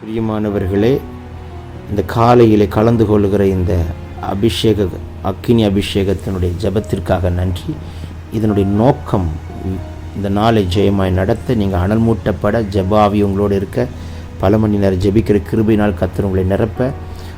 பிரியமானவர்களே இந்த காலையிலே கலந்து கொள்கிற இந்த அபிஷேக அக்கினி அபிஷேகத்தினுடைய ஜெபத்திற்காக நன்றி. இதனுடைய நோக்கம் இந்த நாளை ஜெயமாய் நடத்த நீங்கள் அனல் மூட்டப்பட ஜெபாவி உங்களோடு இருக்க பல மணி நேரம் ஜபிக்கிற கிருபினால் கத்தர் உங்களை நிரப்ப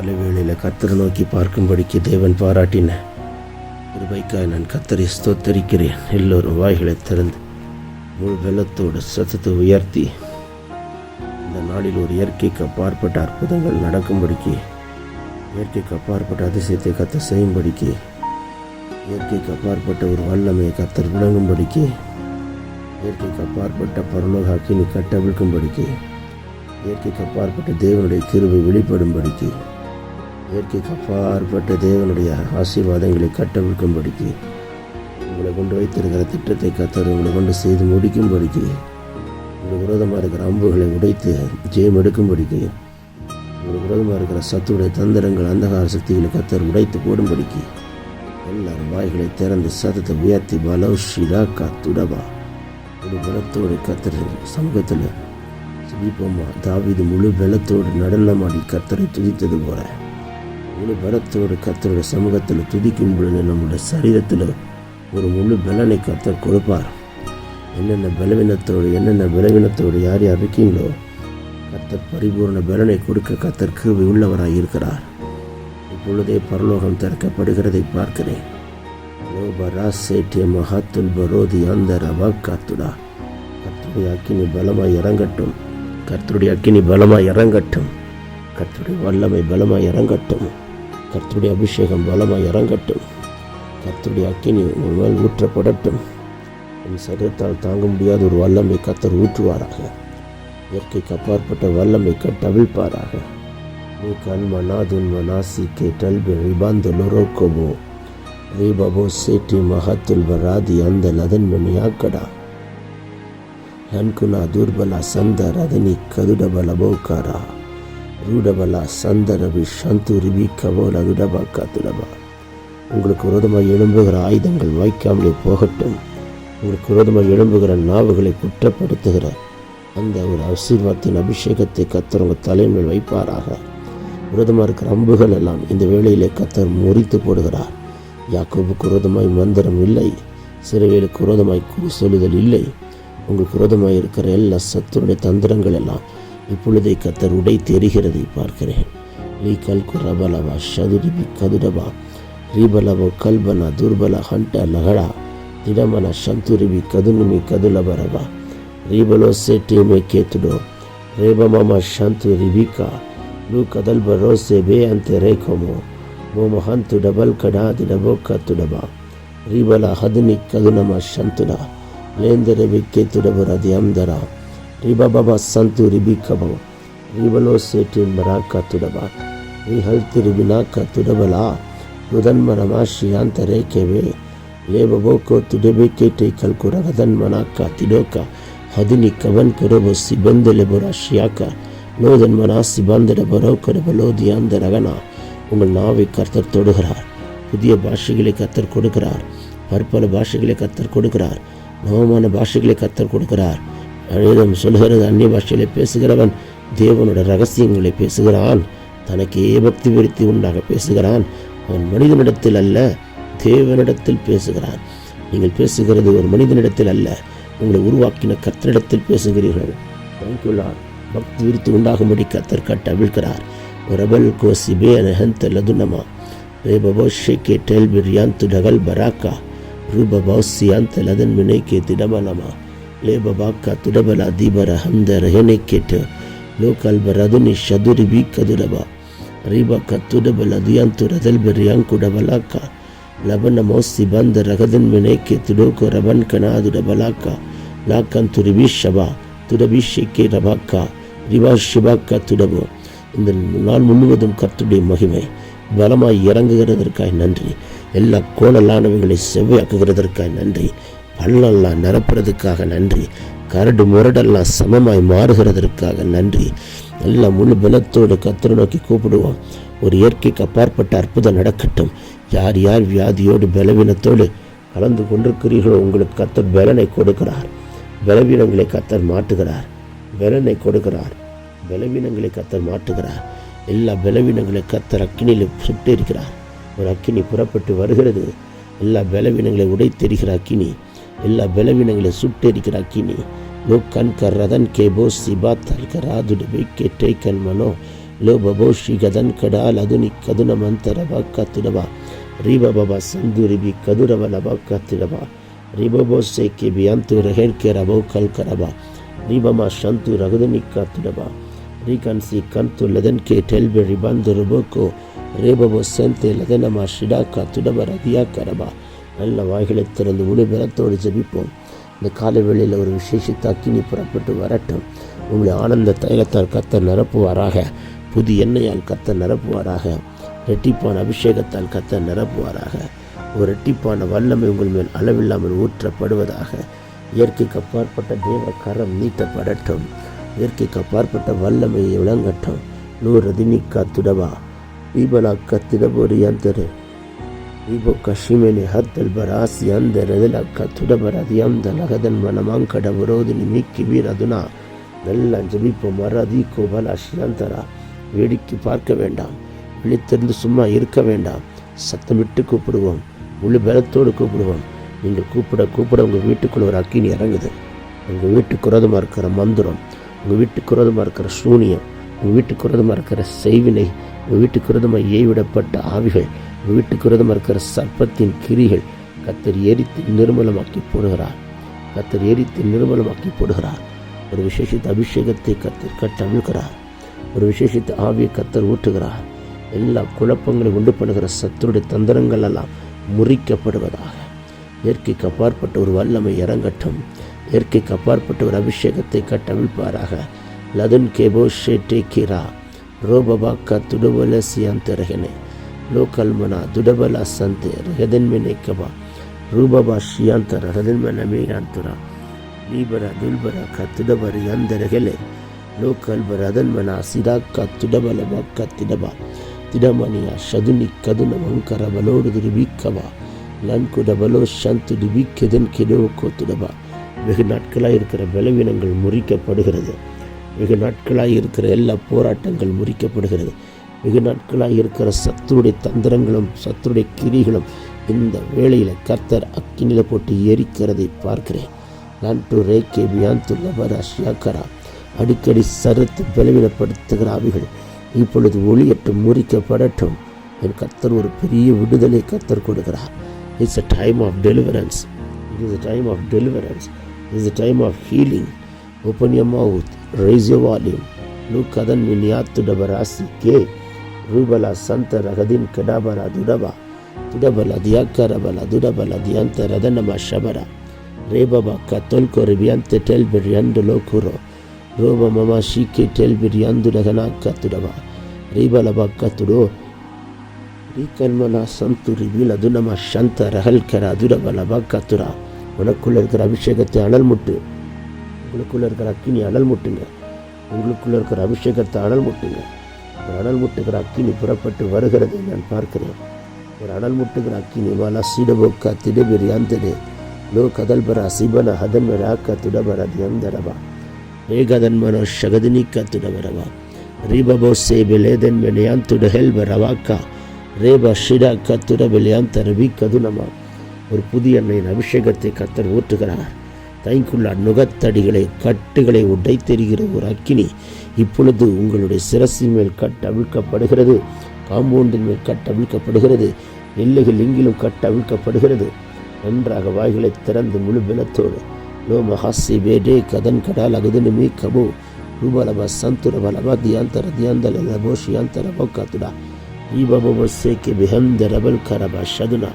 பலவேளையில் கத்தரை நோக்கி பார்க்கும்படிக்கு தேவன் பாராட்டின. கிருபைக்காய் நான் கத்தரை ஸ்தோத்தரிக்கிறேன். எல்லோரும் வாய்களை திறந்து முழு வெள்ளத்தோடு சத்தத்தை உயர்த்தி இந்த நாளில் ஒரு இயற்கைக்கு அப்பாற்பட்ட அற்புதங்கள் நடக்கும்படிக்கு இயற்கைக்கு அப்பாற்பட்ட அதிசயத்தை கத்த செய்யும்படிக்கு இயற்கைக்கு அப்பாற்பட்ட ஒரு வல்லமையை கத்தர் விளங்கும்படிக்கு இயற்கைக்கு அப்பாற்பட்ட பரலோக அக்கினி கட்டவிழ்க்கும்படிக்கு இயற்கைக்கு அப்பாற்பட்ட தேவனுடைய கிருவை வெளிப்படும்படிக்கு இயற்கைக்கு அப்பாற்பட்ட தேவனுடைய ஆசீர்வாதங்களை கட்டவிழ்க்கும்படிக்கு உங்களை கொண்டு வைத்திருக்கிற திட்டத்தை கத்தர் உங்களை கொண்டு செய்து முடிக்கும்படிக்கு உங்களுக்கு விரோதமாக இருக்கிற அம்புகளை உடைத்து ஜெயம் எடுக்கும்படிக்கு உங்களுக்கு விரோதமாக இருக்கிற சத்துடைய தந்திரங்கள் அந்தகார சக்திகளை கத்தர் உடைத்து போடும்படிக்கு எல்லாரும் வாய்களை திறந்து சத்தத்தை உயர்த்தி பலோ ஷிராக்கா துடபா ஒரு பலத்தோடு கத்தர் சமூகத்தில் சிரிப்போமா தாவிது முழு பலத்தோடு நடனமாடி கத்தரை துதித்தது போல. முழு பலத்தோடு கத்தருடைய சமூகத்தில் துதிக்கும் பொழுது நம்முடைய சரீரத்தில் ஒரு முழு பலனை கத்தர் கொடுப்பார். என்னென்ன பலவீனத்தோடு என்னென்ன பலவீனத்தோடு யார் யார் இருக்கீங்களோ கத்தர் பரிபூர்ண பலனை கொடுக்க கத்தர் கிருபை உள்ளவராக இருக்கிறார். இப்பொழுதே பரலோகம் திறக்கப்படுகிறதை பார்க்கிறேன். மகாத்துல் பரோதி அந்த ரவா காத்துடா கர்த்தருடைய அக்கினி பலமாய் இறங்கட்டும். கர்த்தருடைய அக்கினி பலமாய் இறங்கட்டும். கர்த்தருடைய வல்லமை பலமாய் இறங்கட்டும். கர்த்தருடைய அபிஷேகம் பலமாக இறங்கட்டும். கர்த்தருடைய அக்கினி உங்கள் மேல் ஊற்றப்படட்டும். உன் சரீரத்தால் தாங்க முடியாத ஒரு வல்லமை கத்தர் ஊற்றுவாராக. இயற்கைக்கு அப்பாற்பட்ட வல்லமை கட்டவிழ்ப்பாராக நீ கண் மனாதுன் மனாசி கே டல்பி சேட்டி மகத்துல் வராதி அந்த லதன் ஹன்குனா துர்பலா தூர்பலா சந்த ரதனி கதுடபலபோக்காரா ரூடபல சந்தரபி சந்து ரிபி கபோல ருடபா கத்துடபா உங்களுக்கு விரோதமாக எழும்புகிற ஆயுதங்கள் வாய்க்காமலே போகட்டும். உங்களுக்கு விரோதமாக எழும்புகிற நாவுகளை குற்றப்படுத்துகிற அந்த ஒரு ஆசீர்வாதத்தின் அபிஷேகத்தை கத்தர் உங்கள் தலைமையில் வைப்பாராக. விரோதமாக இருக்கிற அம்புகள் எல்லாம் இந்த வேளையிலே கத்தர் முறித்து போடுகிறார். யாக்கோபுக்கு விரோதமாய் மந்திரம் இல்லை. சிறுவேலுக்கு விரோதமாய் குறி சொல்லுதல் இல்லை. உங்களுக்கு விரோதமாக இருக்கிற எல்லா சத்துருடைய தந்திரங்கள் எல்லாம் இப்பொழுதை கத்தருடை தெரிகிறதை பார்க்கிறேன். லீ கல்கு ரபலவா சதுரிபி கதுரபா ரீபலவோ கல்பன துர்பல ஹண்ட லகடா திடமன சந்துரிபி கதுனுமி கதுலபரவா ரீபலோ செட்டியுமே கேத்துடோ ರೇಬಮಮ ಶಾಂತು ರಿಬಿಕಾ ಲೂ ಕದಲ್ ಬರೋಸೆ ಬೇ ಅಂತೆ ರೇಖಮೋ ಮೋಮ ಹಂತು ಡಬಲ್ ಕಡಾ ದಿಡಬೋ ಕತ್ತು ಡಬ ರೀಬಲ ಹದನಿ ಕದು ನಮ ಶಂತುಡ ಲೇಂದರೆ ಬಿಕ್ಕೆ ತುಡಬರ ದ್ಯಂದರ ರಿಬಬಬ ಸಂತು ರಿಬಿಕಬೋ ರಿಬಲೋ ಸೇಟಿ ಮರಾಕ ತುಡಬ ರಿಹಲ್ತಿ ರಿಬಿನಾಕ ತುಡಬಲ ರುದನ್ಮರಮ ಶ್ರೀಯಾಂತ ರೇಖೆವೆ ಲೇಬಬೋಕೋ ತುಡಬೇಕೆ ಟೈಕಲ್ಕು ರಗದನ್ಮನಾಕ ತಿಡೋಕ ಹದಿನಿ ಕವನ್ ಕೆರಬೋ ಸಿಬಂದೆಲೆ ಬೊರ ಶ್ರಿಯಾಕ லோதன்மனா சிபாந்தட பரோக்கட பலோதியாந்த ரகனா உங்கள் நாவை கர்த்தர் தொடுகிறார் புதிய பாஷைகளை கத்தர் கொடுக்கிறார் பற்பல பாஷைகளை கத்தர் கொடுக்கிறார் நவமான பாஷைகளை கத்தர் கொடுக்கிறார் வேதம் சொல்கிறது அந்நிய பாஷையில் பேசுகிறவன் தேவனோட ரகசியங்களை பேசுகிறான். தனக்கே பக்தி விருத்தி உண்டாக பேசுகிறான். அவன் மனிதனிடத்தில் அல்ல தேவனிடத்தில் பேசுகிறான். நீங்கள் பேசுகிறது ஒரு மனிதனிடத்தில் அல்ல உங்களை உருவாக்கின கத்தரிடத்தில் பேசுகிறீர்கள். தேங்க்யூ பக்தி விருத்தி உண்டாகும்படி கத்தர் கட்டவிழ்கிறார் ரபல் கோசி பே அனஹந்த லதுனமா. ரேபபோ ஷேகே டெல் யாந்து டகல் பராக்கா. ரூபபௌசி அந்த லதன் மினைக்கே திடபலமா lebabaka tudabala dibara hamda raheneketa lokal baraduni shaduri bika dudaba riba katudabala diyantu radalberiyanku dabalaka labana mosi banda ragadin meneke tudoko raban kana dudabalaka lakan turibishaba tudabishike rabaka ரிவா ஷிபாக்கா துடபோ இந்த நாள் முழுவதும் கர்த்துடைய மகிமை பலமாய் இறங்குகிறதற்காய் நன்றி எல்லா கோணலானவைகளை செவ்வையாக்குகிறதற்காய் நன்றி பள்ளெல்லாம் நிரப்புறதுக்காக நன்றி. கரடு முரடெல்லாம் சமமாய் மாறுகிறதற்காக நன்றி. எல்லாம் முழு பலத்தோடு கத்தரை நோக்கி கூப்பிடுவோம். ஒரு இயற்கைக்கு அப்பாற்பட்ட அற்புதம் நடக்கட்டும். யார் யார் வியாதியோடு பலவீனத்தோடு கலந்து கொண்டிருக்கிறீர்களோ உங்களுக்கு கத்தர் பலனை கொடுக்கிறார். பலவீனங்களை கத்தர் மாட்டுகிறார் பலனை கொடுக்கிறார். பலவீனங்களை கத்தர் மாட்டுகிறார் எல்லா பலவீனங்களை கத்தர் அக்கினியில் சுட்டு இருக்கிறார் ஒரு அக்கினி புறப்பட்டு வருகிறது. எல்லா பலவீனங்களை உடைத்தெறிகிற அக்கினி எல்லா பலவீனங்களை சுட்டெரிக்கிற அக்கினி லோக்கன் கர்ரதன் கேபோ சிபா தல்கராதுடுபை கேட்டை கண்மனோ லோ பபோ ஸ்ரீகதன் கடால் அதுனி கதுனமந்தரபா கத்துடவா ரீபபா சந்துரிபி கதுரவலபா கத்துடவா ரிபபோ சேக்கி பியந்து ரஹேன்கே ரபோ கல்கரபா ரீபமா சந்து ரகுதுனி காத்துடவா ரீகன்சி கந்து லதன் கே டெல்பெ ரிபந்து ருபோக்கோ ரேபபோ செந்தே லதனமா ஷிடா காத்துடவா ரதியா கரபா நல்ல வாய்களை திறந்து ஒளிபலத்தோடு ஜபிப்போம். இந்த காலை ஒரு விசேஷித்த அக்கினி புறப்பட்டு வரட்டும். உங்களை ஆனந்த தைலத்தால் கத்த நிரப்புவாராக. புது எண்ணெயால் கத்த நிரப்புவாராக. ரெட்டிப்பான அபிஷேகத்தால் கத்த நிரப்புவாராக. ஒரு ரெட்டிப்பான வல்லமை உங்கள் மேல் அளவில்லாமல் ஊற்றப்படுவதாக. இயற்கைக்கு அப்பாற்பட்ட தேவ கரம் நீட்டப்படட்டும். இயற்கைக்கு அப்பாற்பட்ட வல்லமையை விளங்கட்டும். நூறு ரதினிக்கா துடவா. தீபனாக்கா திடபோரியான் தெரு Ibokashimenehata albarasi yanderelakatudabaradianda lagadan manamang kadaburodini mikkibiraduna மெல்லாம் ஜபிப்போம் மறதி கோபால் அஷ்யந்தரா வேடிக்கை பார்க்க வேண்டாம் விழித்திருந்து சும்மா இருக்க வேண்டாம் சத்தமிட்டு கூப்பிடுவோம் முழு பலத்தோடு கூப்பிடுவோம் நீங்கள் கூப்பிட கூப்பிட உங்கள் வீட்டுக்குள்ள ஒரு அக்கினி இறங்குது உங்கள் வீட்டுக்குறதமாக இருக்கிற மந்திரம் உங்கள் வீட்டுக்குறதமாக இருக்கிற சூனியம் உங்கள் வீட்டுக்குறதமாக இருக்கிற செய்வினை உங்கள் வீட்டுக்குறதமாக ஏவிடப்பட்ட ஆவிகள் வீட்டுக்கு விரதமாக இருக்கிற சர்ப்பத்தின் கிரிகள் கத்தர் எரித்து நிர்மலமாக்கி போடுகிறார். கத்தர் எரித்து நிர்மலமாக்கி போடுகிறார். ஒரு விசேஷித்த அபிஷேகத்தை கத்தர் கட்டமிழ்கிறார் ஒரு விசேஷித்த ஆவியை கத்தர் ஊற்றுகிறார். எல்லா குழப்பங்களை உண்டு பண்ணுகிற சத்துருடைய தந்திரங்கள் எல்லாம் முறிக்கப்படுவதாக. இயற்கைக்கு அப்பாற்பட்ட ஒரு வல்லமை இறங்கட்டும். இயற்கைக்கு அப்பாற்பட்ட ஒரு அபிஷேகத்தை கட்டமைப்பாராக. லதுன் கேபோ ஷேட்டே கிரா. ரோபபாக்கா துடுவலசியான் திறகினேன் lo kalmana dudabal asante rheden menekaba rubaba shiantara rheden menamegantara libara dulbara katudabara yandaregele lo kalbara rheden mena sira katudabala ba katidaba tidamania shaduni kaduna mankara balor diribikaba லன்கு டபலோ சந்து டிபி கெதன் கெடோ கோத்துடபா வெகு நாட்களாக இருக்கிற பலவீனங்கள் முறிக்கப்படுகிறது வெகு நாட்களாக இருக்கிற எல்லா போராட்டங்கள் முறிக்கப்படுகிறது வெகு நாட்களாக இருக்கிற சத்துருடைய தந்திரங்களும் சத்துருடைய கிரிகளும் இந்த வேளையில் கர்த்தர் அக்கினில போட்டு எரிக்கிறதை பார்க்கிறேன். நான் டு ரேகே பியாந்து லபரா ஷியாக்கரா. அடிக்கடி சருத்து பலவீனப்படுத்துகிற ஆவிகள் இப்பொழுது ஒளியற்றும் முறிக்கப்படட்டும். என் கர்த்தர் ஒரு பெரிய விடுதலை கர்த்தர் கொடுக்கிறார். It's a time of deliverance it is a time of deliverance is a time of healing Open your mouth, raise your volume. Look adan miniatu கே. Rubala santa ragadin kadabara dudaba. Dudabala diakarabala dudabala dianta radanama shabara. Rebaba katolko ribiante tel biriando lokuro. Roba mama shike tel biriando ragana katudaba. Ribala bakaturo. ரீகன்மனா சந்து ரிபில் அது நம்ம சந்த ரகல்கர அதுரபல பக்கத்துரா உனக்குள்ள இருக்கிற அபிஷேகத்தை அனல் முட்டு உங்களுக்குள்ளே இருக்கிற அக்கினி அனல் முட்டுங்க உங்களுக்குள்ளே இருக்கிற அபிஷேகத்தை அனல் முட்டுங்க ஒரு அனல் முட்டுகிற அக்கினி புறப்பட்டு வருகிறதை நான் பார்க்கிறேன். ஒரு அனல் முட்டுகிற அக்கினி வாலா சீடபோக்கா திடபெரி அந்தது லோ கதல்பரா சிபன ஹதன்வர ஆக்கா துடபர தியந்தரவா. ரேகதன்மனோ ஷகதினிக்கா துடபரவா. ரீபபோ சேபிலேதன் மெனியான் துடஹெல் பரவாக்கா ரேபா ஷிடா கத்துட வெளியான் தரவி கதுனமா. ஒரு புதிய அன்னையின் அபிஷேகத்தை கத்தர் ஊற்றுகிறார். கைக்குள்ள நுகத்தடிகளை கட்டுகளை உடைத்தெறிகிற ஒரு அக்கினி இப்பொழுது உங்களுடைய சிரசின் மேல் கட்டவிழ்க்கப்படுகிறது காம்பவுண்டின் மேல் கட்டவிழ்க்கப்படுகிறது எல்லைகள் எங்கிலும் கட்டவிழ்க்கப்படுகிறது. நன்றாக வாய்களை திறந்து முழு பலத்தோடு லோ மகாசி வேடே கதன் கடால் அகுதனுமே கபோ ரூபலப சந்துர பலப தியாந்தர தியாந்தல லபோ ஷியாந்தர காத்துடா ஈபபோ சேக்கி பிஹந்த ரபல் கரப ஷதுனா.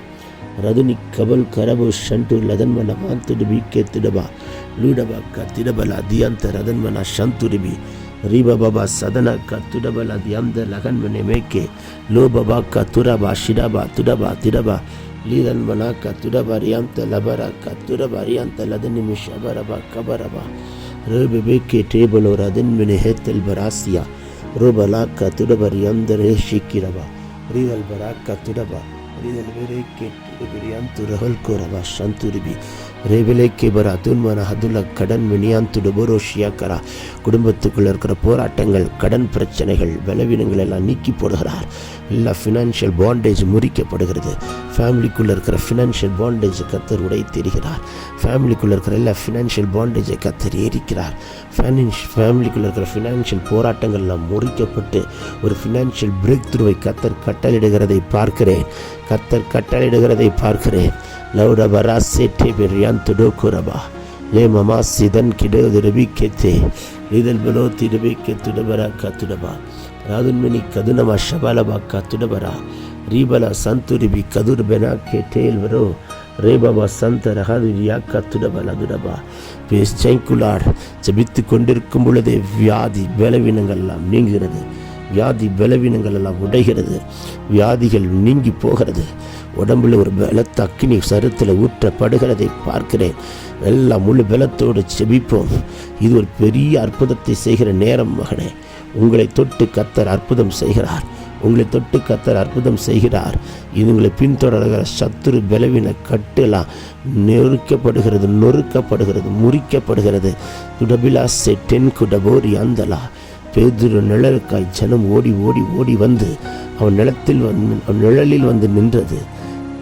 ರದುನಿ ಕಬಲ್ ಕರಬು ಶಂಟು ಲದನ್ಮನ ಮಾಂತುಡು ಬಿಕ್ಕೆ ತಿಡಬ ಲೂಡಬಕ್ಕ ತಿಡಬಲ ದಿಯಂತ ರದನ್ಮನ ಶಂತುರಿಬಿ ರೀಬ ಬಾಬಾ ಸದನ ಕ ತುಡಬಲ ದಿಯಂದ ಲಗನ್ಮನೆ ಮೇಕೆ ಲೋ ಬಾಬಾ ಕ ತುರಬ ಶಿಡಬ ತುಡಬ ತಿಡಬ ಲೀದನ್ಮನ ಕ ತುಡಬ ರಿಯಂತ ಲಬರ ಕ ತುರಬ ರಿಯಂತ ಲದನಿಮಿ ಶಬರಬ ಕಬರಬ ರೇಬೆ ಬೇಕೆ ಟೇಬಲು ರದನ್ಮನೆ ಹೇತಲ್ ಬರಾಸಿಯ ರೋಬಲಾಕ ತುಡಬರಿ ಅಂದರೆ ಶಿಕ್ಕಿರಬ ರೀದಲ್ ಬರಾಕ ತುಡಬ ರೀದಲ್ Deberían tu rehol cora, basan. ரேவிலேக்கே பர அதுன்மன அதுல கடன் மினியான் வினியாந்துடு ஷியாக்கரா குடும்பத்துக்குள்ள இருக்கிற போராட்டங்கள் கடன் பிரச்சனைகள் பலவீனங்கள் எல்லாம் நீக்கி போடுகிறார் எல்லா ஃபினான்ஷியல் பாண்டேஜ் முறிக்கப்படுகிறது ஃபேமிலிக்குள்ளே இருக்கிற ஃபினான்ஷியல் பாண்டேஜ் கத்தர் உடை தெரிகிறார் ஃபேமிலிக்குள்ளே இருக்கிற எல்லா ஃபினான்ஷியல் பாண்டேஜை கத்தர் எரிக்கிறார் ஃபைனான்ஷ் ஃபேமிலிக்குள்ளே இருக்கிற ஃபினான்ஷியல் போராட்டங்கள் எல்லாம் முறிக்கப்பட்டு ஒரு ஃபினான்ஷியல் பிரேக் த்ரூவை கத்தர் கட்டளிடுகிறதை பார்க்கிறேன் கத்தர் கட்டளிடுகிறதை பார்க்கிறேன் laura barase tebe rianto dokoraba le mama sidan kide odrebi kete lidal belo tirbe ketu dabara katudaba radunmeni kadunama shabalaba katudabara ribala santuribi kadur bena ketel bro ரேபாபா சந்த ரகதுரியா கத்துடப லதுடபா பேஸ்டெங்குலார் ஜபித்து கொண்டிருக்கும் பொழுதே வியாதி பலவீனங்கள் எல்லாம் நீங்குகிறது வியாதி பலவீனங்கள் எல்லாம் உடைகிறது வியாதிகள் நீங்கி போகிறது உடம்புல ஒரு பலத்த அக்கினி சருத்தில் ஊற்றப்படுகிறதை பார்க்கிறேன். எல்லாம் முழு பலத்தோடு செபிப்போம். இது ஒரு பெரிய அற்புதத்தை செய்கிற நேரம் மகனே. உங்களை தொட்டு கத்தர் அற்புதம் செய்கிறார். உங்களை தொட்டு கத்தர் அற்புதம் செய்கிறார். இது உங்களை பின்தொடர்கிற சத்துரு பலவீன கட்டுலாம் நெருக்கப்படுகிறது நொறுக்கப்படுகிறது முறிக்கப்படுகிறது. துடபிலா செட்டென் குடபோரி அந்தலா. பேதுரு நிழலுக்காய் ஜனம் ஓடி ஓடி ஓடி வந்து அவன் நிலத்தில் வந்து அவன் நிழலில் வந்து நின்றது.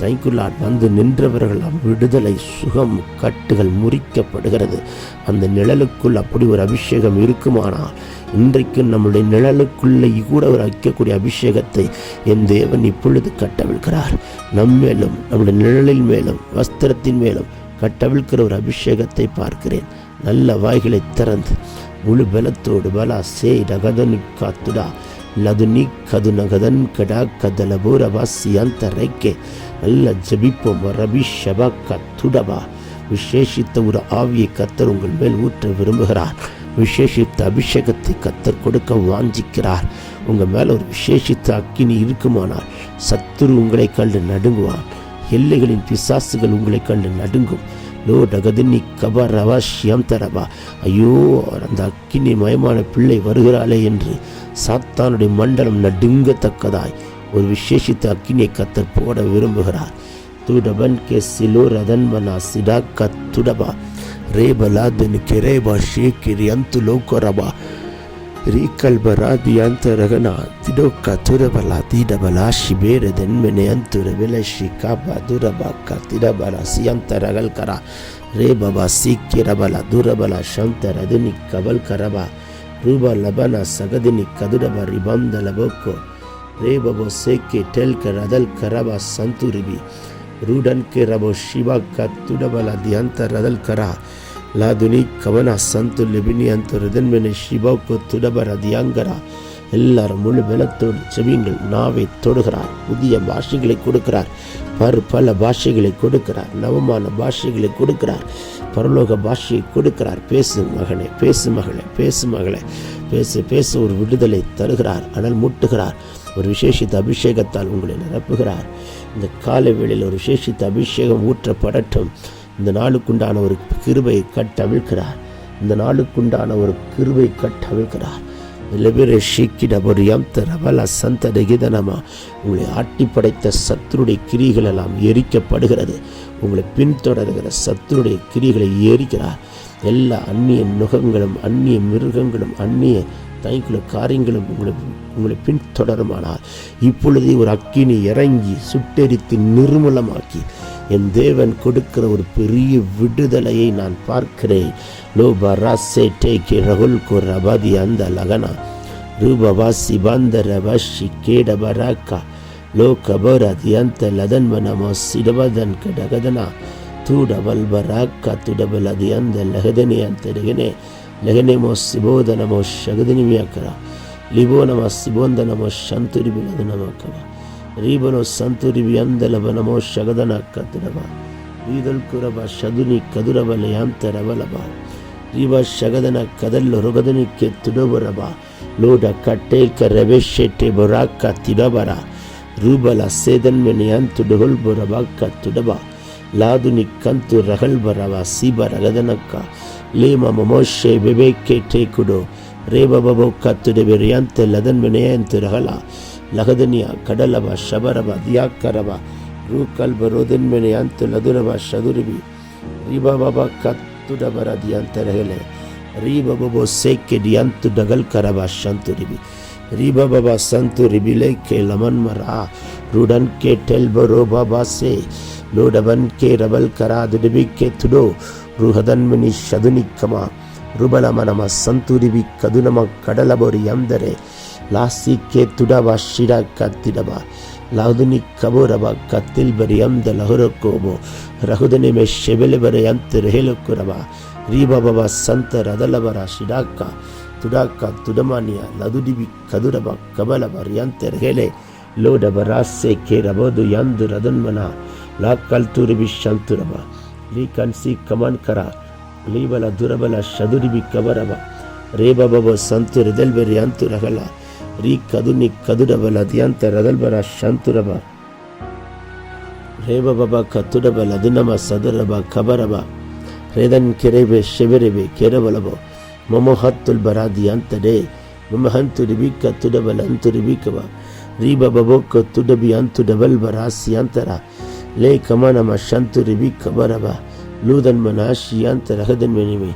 தைக்குள்ளார் வந்து நின்றவர்கள் விடுதலை சுகம் கட்டுகள் முறிக்கப்படுகிறது. அந்த நிழலுக்குள் அப்படி ஒரு அபிஷேகம் இருக்குமானால் இன்றைக்கு நம்முடைய நிழலுக்குள்ளே கூட ஒரு வைக்கக்கூடிய அபிஷேகத்தை என் தேவன் இப்பொழுது கட்டவிழ்கிறார் நம்மேலும் நம்முடைய நிழலின் மேலும் வஸ்திரத்தின் மேலும் கட்டவிழ்கிற ஒரு அபிஷேகத்தை பார்க்கிறேன். நல்ல வாய்களை திறந்து முழு பலத்தோடு பலா சே ரகதனு காத்துடா. லதுனி கது நகதன் கடா கதலபூரவாசியான் தரைக்கே. அந்த நல்ல ஜபிப்போம். ரபி ஷபா கத்துடபா விசேஷித்த ஒரு ஆவியை கத்தர் உங்கள் மேல் ஊற்ற விரும்புகிறார். விசேஷித்த அபிஷேகத்தை கத்தர் கொடுக்க வாஞ்சிக்கிறார். உங்கள் மேலே ஒரு விசேஷித்த அக்கினி இருக்குமானால் சத்துரு உங்களை கண்டு நடுங்குவான் எல்லைகளின் பிசாசுகள் உங்களை கண்டு நடுங்கும். லோ டகதினி கபா ரவா ஷியம் தரவா ஐயோ அந்த அக்கினி மயமான பிள்ளை வருகிறாளே என்று சாத்தானுடைய மண்டலம் நடுங்கத்தக்கதாய். ஒரு விசேஷித்த அக்கினியை கத்தர் போட விரும்புகிறார். துடபன் கே சிலோ ரதன்மனா சிடா கத்துடபா. ரேபலா துன் கிரேபா ஷேக்கிரி அந்து லோகரபா ரீக்கல்பரா தியந்தரகனா திடோ கத்துரபலா திடபலா ஷிபேர தென்மெனே அந்துரபில ஷிகா பதுரபா கத்திரபலா சியந்தரகல் கரா. ரே பபா சீக்கிரபலா துரபலா சந்தரதுனி கபல் கரபா ரூபா லபனா சகதினி கதுரப ரிபந்தலபோக்கோ. ಕದುಡಬ ರಿಬಂದ ಲಬೋಕೋ ರೇ ಬಬೋ ಸೇಕೆ ಟೆಲ್ ಕರದಲ್ ಕರಬ ಸಂತುರಿಬಿ ರೂಡನ್ ಕೆ ರಬೋ ಶಿವ ಕತ್ತುಡಬಲ ದಿಯಂತರದಲ್ ಕರ லாதுனி கவனா சந்து லெபினி அந்த ரிதன்மெனை ஷிபாவுக்கு துடபர தியாங்கரா எல்லாரும் முழு பலத்தோடு செவிங்கள் நாவை தொடுகிறார் புதிய பாஷைகளை கொடுக்கிறார் பரு பல பாஷைகளை கொடுக்கிறார் நவமான பாஷைகளை கொடுக்கிறார் பரலோக பாஷையை கொடுக்கிறார் பேசு மகனே பேசு மகளே பேசு மகளே பேசு பேச ஒரு விடுதலை தருகிறார் அனல் மூட்டுகிறார் ஒரு விசேஷித்த அபிஷேகத்தால் உங்களை நிரப்புகிறார். இந்த காலவேளையில் ஒரு விசேஷித்த அபிஷேகம் ஊற்றப்படட்டும். இந்த நாளுக்குண்டான ஒரு கிருபை கட்டவிழ்க்கிறார். இந்த நாளுக்குண்டான ஒரு கிருபை கட்டவிழ்க்கிறார். லெபிரே ஷீக்கிட ஒரு யம்த ரபல சந்த டெகிதனமா உங்களை ஆட்டி படைத்த சத்துருடைய கிரிகள் எல்லாம் எரிக்கப்படுகிறது. உங்களை பின்தொடர்கிற சத்துருடைய கிரிகளை எரிக்கிறார். எல்லா அந்நிய நுகங்களும் அந்நிய மிருகங்களும் அந்நிய தைக்குள்ள காரியங்களும் உங்களை உங்களை பின்தொடருமானால். இப்பொழுதே ஒரு அக்கினி இறங்கி சுட்டெரித்து நிர்மூலமாக்கி என் தேவன் கொடுக்கிற ஒரு பெரிய விடுதலையை நான் பார்க்கிறேன். லோபா ராசே டேகே ரகுல் கோ ரபாதி அந்த லகனா. ரூபவாசி பாந்தர வாஷி கேட பராக்கா லோ கபராதி அந்த லதன் மனமோ சிடபதன் கடகதனா. தூடபல் பராக்கா துடபல் அது அந்த லகதனே அந்த legene mo siboda namo shagadini miyakara libo nama sibonda namo shanturi biladu namo kara ribono santuri biyandalaba namo shagadana katraba ridal kuraba shaduni kaduraba leyantaraba laba riba shagadana kadallo rogadani ketudobaraba ಲೋಡ ಕಟ್ಟೇಕ ರವೆಶೆಟ್ಟೆ ಬೊರಾಕ ತಿಡಬರ ರೂಬಲ ಸೇದನ್ಮೆನೆ ಅಂತು ಡೊಗಲ್ ಬೊರಬಾಕ ತುಡಬ ಲಾದುನಿ ಕಂತು ರಗಲ್ ಬರವ ಸೀಬ ರಗದನಕ್ಕ lima momoshe bebeke tekudo reba babo katudebe riante ladan meneyante rahala லகதனியா கடலபா ஷபரபா தியாக்கரபா ரூக்கல் பரோதன் மெனையாந்து லதுரபா சதுரபி ரீபா பாபா கத்துடபரா தியாந்தரகலே ரீபா பாபோ சேக்கே டியாந்து டகல் கரபா சந்துரிபி ரீபா பாபா சந்துரிபிலே கே லமன் மரா ருடன் கே டெல்பரோ பாபா சே லோடபன் கே ரபல் கரா துடுபி கே துடோ ರುಹದನ್ಮನಿ ಶದುನಿ ಕಮ ರುಬಲ ಮನಮ ಸಂತುರಿಬಿ ಕದುನಮ ಕಡಲಬೊರಿ ಎಂದರೆ ಲಾಸಿ ಕೆ ತುಡವ ಶಿರ ಕತ್ತಿಡಬ ಲಾದುನಿ ಕಬೋರಬ ಕತ್ತಿಲ್ ಬರಿ ಎಂದ ಲಹುರಕೋಬೋ ರಹುದನೆ ಮೆ ಶೆಬೆಲೆ ಬರೆ ಅಂತ ರೆಹೆಲುಕುರಬ ರೀಬಬವ ಸಂತ ರದಲಬರ ಶಿಡಾಕ ತುಡಾಕ ತುಡಮಾನಿಯ ಲದುಡಿಬಿ ಕದುರಬ ಕಬಲಬ ರಿಯಂತೆ ರೆಹೆಲೆ ಲೋಡಬ ರಾಸೆ ಕೆ ರಬೋದು ಯಾಂದು ರದನ್ಮನ ಲಾ ಕಲ್ತುರಿಬಿ ಶಂತುರಬ ಲೀ ಕನ್ಸಿ ಕಮನ್ ಕರ ಲೀಬಲ ದುರಬಲ ಶದುರಿಬಿ ಕಬರಬ ರೇಬಬಬ ಸಂತು ರಿದಲ್ಬೆರಿ ಅಂತು ರಗಲ ರೀ ಕದುನಿ ಕದುಡಬಲ ದಿಯಂತ ರದಲ್ಬರ ಶಂತುರಬ. ರೇಬಬಬ ಕತ್ತುಡಬಲ ದುನಮ ಸದುರಬ ಕಬರಬ, ರೇದನ್ ಕೆರೆಬೆ ಶೆಬೆರೆಬೆ ಕೆರಬಲಬ ಮೊಮೊಹತ್ತುಲ್ ಹತ್ತುಲ್ ಬರಾದಿ ಅಂತಡೆ ಮೊಮಹಂತು ರಿಬಿ ಕತ್ತುಡಬಲ ಅಂತು ರಿಬಿಕಬ ರೀಬ ಬಬೋ ಕತ್ತುಡಬಿ ಅಂತು ಡಬಲ್ ಬರಾಸಿ ಅಂತರ ಲೇ ಕಮನಮ ಶಂತುರಿ ಬಿ ಕಬರಬ, ಲೂದನ್ಮ ನಾಶಿಯಾಂತ ರಹದನ್ಮನಿಮೆ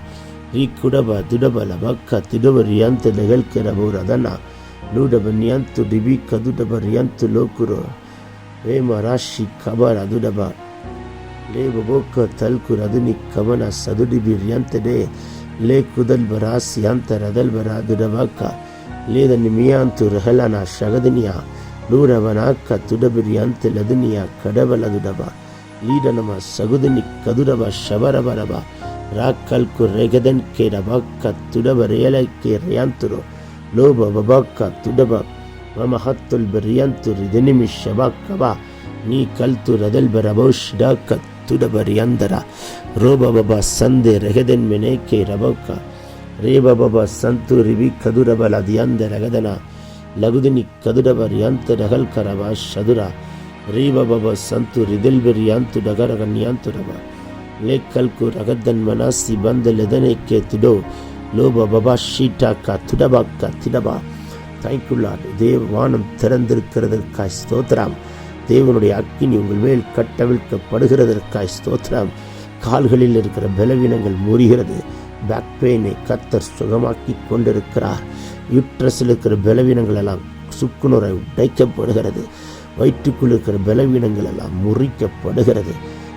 ರೀ ಕುಡಬ ದುಡಬ ಲಭಕ್ಕ ತಿಡುವ ರಿಯಾಂತ ಲಗಲ್ಕೆರಬಹುರದನ ಲೂಡಬ ನಿಯಂತು ಡಿಬಿ ಕದುಡಬ ರಿಯಂತು ಲೋಕುರು ವೇಮ ರಾಶಿ ಕಬರ ಅದುಡಬ ಲೇ ಬಬೋಕ ತಲ್ಕುರ ಅದುನಿ ಕಮನ ಸದುಡಿಬಿ ರಿಯಂತಡೆ ಲೇ ಕುದಲ್ಬ ರಾಸಿ ಅಂತ ರದಲ್ಬರ ದುಡಬಕ್ಕ ಲೇದನ್ನಿ ಮಿಯಾಂತು ರಹಲನ ಶಗದನಿಯ ನೂರವನಾಕ್ಕ ತುಡಬಿರಿ ಅಂತ ಲದುನಿಯ ಕಡಬಲ ದುಡಬ ಲೀಡನಮ ಸಗುದನಿ ಕದುರಬ ಶಬರಬರಬ ರಾಕ್ಕಲ್ಕು ರೆಗದನ್ ಕೆ ರಬಕ್ಕ ತುಡಬ ರೇಯಲಕ್ಕೆ ರಿಯಾಂತುರು ಲೋಬ ಬಬಕ್ಕ ತುಡಬ ಮಮ ಹತ್ತುಲ್ ಬರಿಯಂತು ರಿದನಿಮಿ ಶಬಕ್ಕಬ ನೀ ಕಲ್ತು ರದಲ್ ಬರಬೌಷ್ ಡಾಕ ತುಡಬ ರಿಯಂದರ ರೋಬ ಬಬ ಸಂದೆ ರೆಗದನ್ ಮೆನೇಕೆ ರಬಕ್ಕ ರೇಬ ಬಬ ಸಂತು ರಿವಿ ಕದುರಬಲ ದಿಯಂದ ರಗದನ ಲಗುದಿನಿ ಕದುಡಬ ರಿಯಂತ ರಗಲ್ ಕರವ ಶದುರ ರೇಬ ಬಬ ಸಂತು ರಿದಿಲ್ಬೆರಿ ಯಾಂತು ಡಗರಗ ನಿಯಂತು ರಬ ಲೇಕಲ್ಕು ரகதன் மனாசி பந்த லெதனைக்கே திடோ லோப பபா ஷீட்டாக்கா துடபாக்கா திடபா தேங்க்யூலாட் தேவ வானம் திறந்திருக்கிறதற்காய் ஸ்தோத்திரம் தேவனுடைய அக்கினி உங்கள் மேல் கட்டவிழ்க்கப்படுகிறதற்காய் ஸ்தோத்திரம் கால்களில் இருக்கிற பலவீனங்கள் முறிகிறது பேக் பெயினை கத்தர் சுகமாக்கி கொண்டிருக்கிறார். யுட்ரஸில் இருக்கிற பலவீனங்கள் எல்லாம் சுக்குநுரை உடைக்கப்படுகிறது. வயிற்றுக்குள் இருக்கிற பலவீனங்கள் எல்லாம் முறிக்கப்படுகிறது.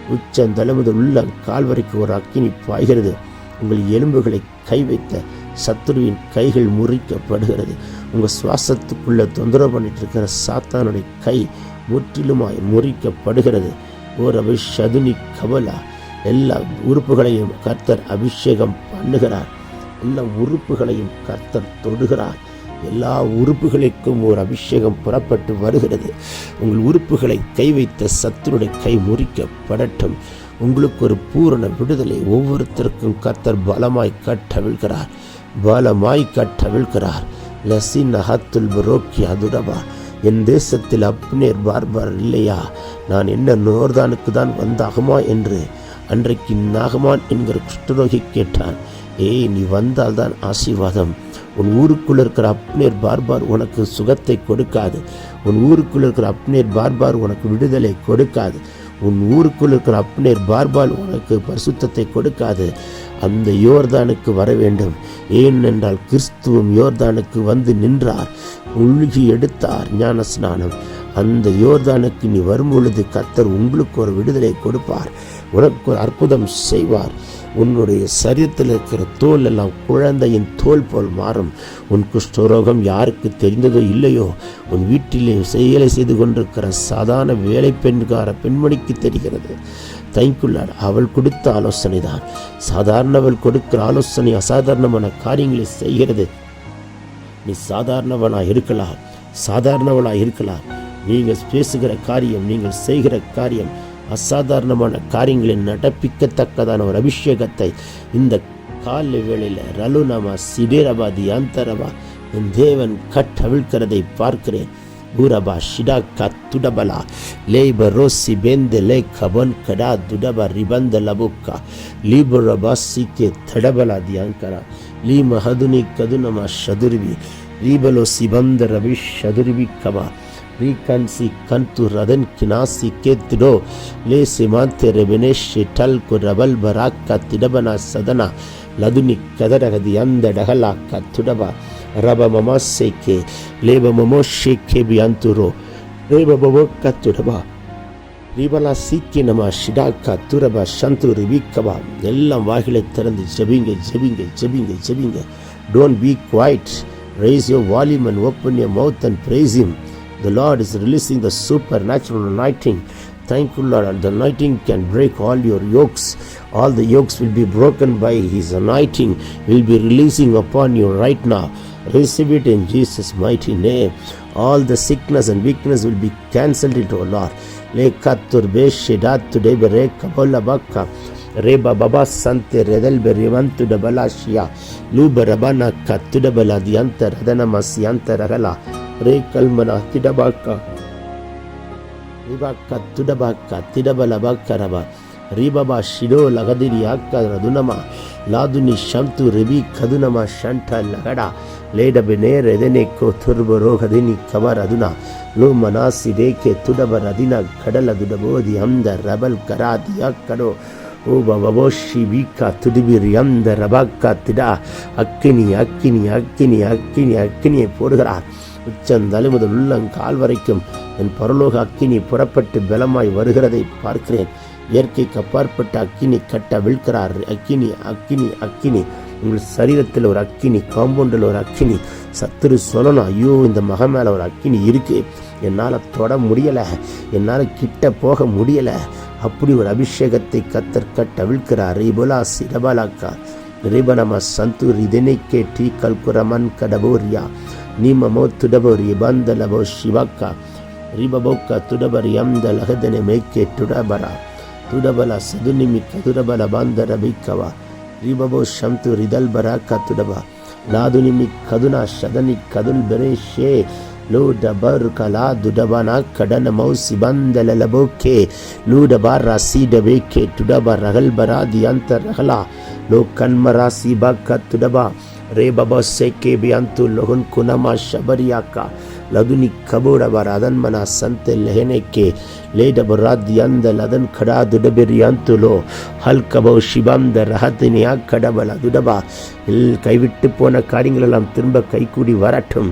உச்சந்தலை முதல் உள்ள கால் வரைக்கும் ஒரு அக்கினி பாய்கிறது. உங்கள் எலும்புகளை கை வைத்த சத்துருவின் கைகள் முறிக்கப்படுகிறது. உங்கள் சுவாசத்துக்குள்ளே தொந்தரவு பண்ணிட்டு இருக்கிற சாத்தானுடைய கை முற்றிலுமாய் முறிக்கப்படுகிறது. ஓர் அபி சதுனி கபலா எல்லா உறுப்புகளையும் கர்த்தர் அபிஷேகம் பண்ணுகிறார். எல்லா உறுப்புகளையும் கர்த்தர் தொடுகிறார். எல்லா உறுப்புகளுக்கும் ஒரு அபிஷேகம் புறப்பட்டு வருகிறது. உங்கள் உறுப்புகளை கை வைத்த சத்துருடைய கை முறிக்கப்படட்டும். உங்களுக்கு ஒரு பூரண விடுதலை ஒவ்வொருத்தருக்கும் கர்த்தர் பலமாய் கட்டவிழ்கிறார். பலமாய் கட்டவிழ்கிறார். லசின் அகத்துல் பரோக்கி அதுரவா என் தேசத்தில் அப்னேர் பார்பார் இல்லையா? நான் என்ன நோர்தானுக்கு தான் வந்தாகுமா? என்று அன்றைக்கு நாகமான் என்கிற குஷ்டரோகி கேட்டான் ஏய் நீ வந்தால் தான் ஆசீர்வாதம். உன் ஊருக்குள்ளே இருக்கிற அப்னேர் பார்பார் உனக்கு சுகத்தை கொடுக்காது. உன் ஊருக்குள்ளே இருக்கிற அப்னேர் பார்பார் உனக்கு விடுதலை கொடுக்காது. உன் ஊருக்குள் இருக்கிற அப்னேர் பார்பால் உனக்கு பரிசுத்தத்தை கொடுக்காது. அந்த யோர்தானுக்கு வர வேண்டும். ஏனென்றால் கிறிஸ்துவும் யோர்தானுக்கு வந்து நின்றார். உழுகி எடுத்தார் ஞான ஸ்நானம் அந்த யோர்தானுக்கு நீ வரும் பொழுது கத்தர் உங்களுக்கு ஒரு விடுதலை கொடுப்பார். உனக்கு ஒரு அற்புதம் செய்வார். உன்னுடைய சரீரத்தில் இருக்கிற தோல் எல்லாம் குழந்தையின் தோல் போல் மாறும். உன் குஷ்டரோகம் யாருக்கு தெரிந்ததோ இல்லையோ உன் வீட்டிலே செயலை செய்து கொண்டிருக்கிற சாதாரண வேலை பெண்கார பெண்மணிக்கு தெரிகிறது. தைக்குள்ளார் அவள் கொடுத்த ஆலோசனை தான் சாதாரணவள் கொடுக்கிற ஆலோசனை அசாதாரணமான காரியங்களை செய்கிறது. நீ சாதாரணவனாக இருக்கலாம். சாதாரணவளாக இருக்கலாம். நீங்கள் பேசுகிற காரியம் நீங்கள் செய்கிற காரியம் அசாதாரணமான காரியங்களை நடப்பிக்கத்தக்கதான ஒரு அபிஷேகத்தை இந்த கால வேளையில் ரலுனமா சிடேரபா தியாந்தரபா என் தேவன் கட்டவிழ்கிறதை பார்க்கிறேன். ஊரபா ஷிடா துடபலா லேப ரோசி பெந்த லே கபன் கடா துடப ரிபந்த லபுக்கா லீபுரபா சிக்கே தடபலா தியாங்கரா லீ மஹதுனி கதுனமா ஷதுர்வி ரீபலோ சிபந்த Ravi ஷதுர்வி Kaba rikansi kantu raden kinasi ketdo le simante rebeneshi talku rabal baraka tidabana sadana laduni kadaragadi yanda dahalaka tudaba raba mamaseke leba mamosheke bianturo reba babokka tudaba ரீபலா சீக்கி நம ஷிடாக்கா துரபா சந்து ரிவிக்கபா எல்லாம் வாயிலை திறந்து ஜெபிங்க ஜெபிங்க ஜெபிங்க ஜெபிங்க don't be quiet raise your volume and open your mouth and praise The Lord is releasing the supernatural anointing. Thank you, Lord. The anointing can break all your yokes. All the yokes will be broken by His anointing, will be releasing upon you right now. Receive it in Jesus' mighty name. All the sickness and weakness will be cancelled into O Lord. Reba Baba Sante Redelbe Rivantu de Balashia, Luba Rabana Katuda Baladianta Radana Masianta Ragala. Double ದಿಯಂತ ರದನ ಮಸ್ಯಂತ ರಗಲ ರೇ ಕಲ್ಮನ ತಿಡಬಾಕ ರಿಬಾಕ ತುಡಬಾಕ ತಿಡಬಲ ಬಾಕ ರಬ ರಿಬಬ ಶಿಡೋ ಲಗದಿರಿ ಅಕ್ಕ ರದುನಮ ಲಾದುನಿ ಶಂತು ರಿಬಿ ಕದುನಮ ಶಂಠ ಲಗಡ ಲೇಡಬೆ ನೇರ ಎದೆನೆಕ್ಕೋ ತುರ್ಬ ರೋಗದಿನಿ ಕವರ ಅದುನ low ಮನಾಸಿ ರೇಖೆ ತುಡಬ ರದಿನ ಕಡಲ ದುಡಬೋದಿ ಅಂದ ರಬಲ್ ಕರಾದಿ ಅಕ್ಕಡೋ ಓ ಬಬೋಶಿ ಬೀಕ ತುಡಿಬಿರಿ அந்த ரபாக்கா திடா அக்கினி அக்கினி அக்கினி அக்கினி அக்கினியை போடுகிறார் உச்சந்தலை முதல் உள்ளங்கால் வரைக்கும் என் பரலோக அக்கினி புறப்பட்டு பலமாய் வருகிறதை பார்க்கிறேன். இயற்கைக்கு அப்பாற்பட்ட அக்கினி கட்ட விழ்கிறார் அக்கினி அக்கினி அக்கினி. உங்கள் சரீரத்தில் ஒரு அக்கினி காம்பவுண்டில் ஒரு அக்கினி. சத்துரு சொல்லணும் ஐயோ இந்த மக மேலே ஒரு அக்கினி இருக்கு. என்னால் தொட முடியலை. என்னால் கிட்ட போக முடியலை. அப்படி ஒரு அபிஷேகத்தை கத்தர் கட்ட விழ்கிறார் ரிபுலா சிரபலாக்கா. ரிபனம சந்தூர் இதனைக்கே டீ கல்குரமன் கடபோரியா. Nimamo tudabori bandalabo shivaka. Ribaboka tudabari amda lahadene meke tudabara. Tudabala sadunimika tudabala bandara bikava. Ribabo shamtu ridal baraka tudaba. ಲಾದು ನಿಮಿ ಕದುನ ಶದನಿ ಕದುಲ್ ಬೆರೆ ಶೇ ludabar kala dudabana kadana mausi bandala laboke ludabar rasi dabeke tudaba ragal baradi antar ragala lokanma rasi baka tudaba re baba seke biantu logun kunama shabariyaka लदुनि कबोड़ बर अदन मना संत लहने के ले डबराद यंद लदन खड़ा दुडबेर यंतुलो हल कबो शिबंद रहतिनिया கடபல துடபா இல் கைவிட்டு போன காரியங்களெல்லாம் திரும்ப கைகூடி வரட்டும்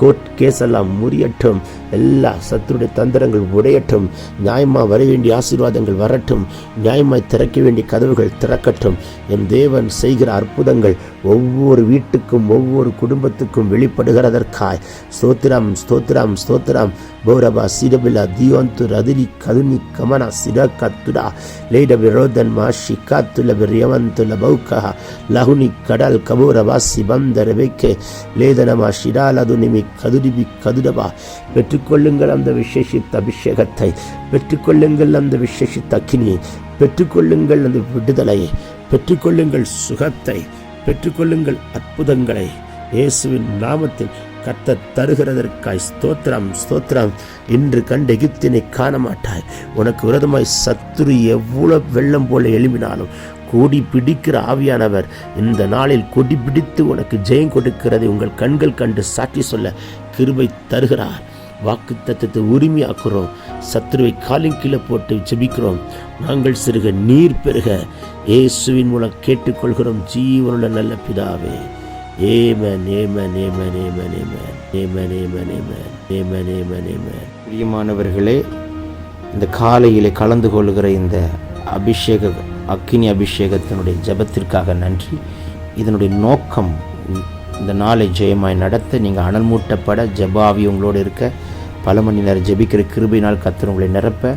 கோர்ட் கேஸ் எல்லாம் முறியட்டும். எல்லா சத்துருடைய தந்திரங்கள் உடையட்டும். நியாயமாக வர வேண்டிய ஆசீர்வாதங்கள் வரட்டும். நியாயமாய் திறக்க வேண்டிய கதவுகள் திறக்கட்டும். என் தேவன் செய்கிற அற்புதங்கள் ஒவ்வொரு வீட்டுக்கும் ஒவ்வொரு குடும்பத்துக்கும் வெளிப்படுகிறதற்காய். ஸ்தோத்திரம் ஸ்தோத்திரம் ஸ்தோத்திரம். பௌரபா சிரபிலா தியோந்து ரதிரி கதுனி கமன சிரக்கத்துடா லேட விரோதன் மாஷி காத்துல விரியவந்துல பௌக்கா லகுனி கடல் கபூரபா சிபந்த ரெபெக்கே லேதனமா ஷிடா நிமி கதுடிபி கதுடபா. பெற்றுக்கொள்ளுங்கள் அந்த விசேஷித்த அபிஷேகத்தை. பெற்றுக்கொள்ளுங்கள் அந்த விசேஷித்த அக்கினியை. பெற்றுக்கொள்ளுங்கள் அந்த விடுதலையை. பெற்றுக்கொள்ளுங்கள் சுகத்தை. பெற்றுக்கொள்ளுங்கள் அற்புதங்களை. இயேசுவின் நாமத்தில் கத்த தருகிறதற்காய் ஸ்தோத்திரம் ஸ்தோத்திரம். இன்று கண்ட எகிப்தினை காண மாட்டாய் உனக்கு விரதமாய் சத்துரு எவ்வளவு வெள்ளம் போல எழுப்பினாலும் கொடி பிடிக்கிற ஆவியானவர் இந்த நாளில் கொடி பிடித்து உனக்கு ஜெயம் கொடுக்கிறதை உங்கள் கண்கள் கண்டு சாட்சி சொல்ல கிருபை தருகிறார். வாக்கு தத்துவத்தை உரிமையாக்குறோம் சத்துருவை காலின் கீழே போட்டு ஜெபிக்கிறோம். நாங்கள் சிறுக நீர் பெருக. இயேசுவின் மூலம் கேட்டுக்கொள்கிறோம். ஜீவனுள்ள நல்ல பிதாவே. Amen amen amen amen amen amen amen amen amen amen amen பிரியமானவர்களே இந்த காலையிலே கலந்து கொள்கிற இந்த அபிஷேக அக்கினி அபிஷேகத்தினுடைய ஜெபத்திற்காக நன்றி. இதனுடைய நோக்கம் இந்த நாளை ஜெயமாய் நடத்த நீங்கள் அனல் மூட்டப்பட ஜெபாவி உங்களோடு இருக்க பல மணி நேரம் ஜபிக்கிற கிருபினால் கத்தர் உங்களை நிரப்ப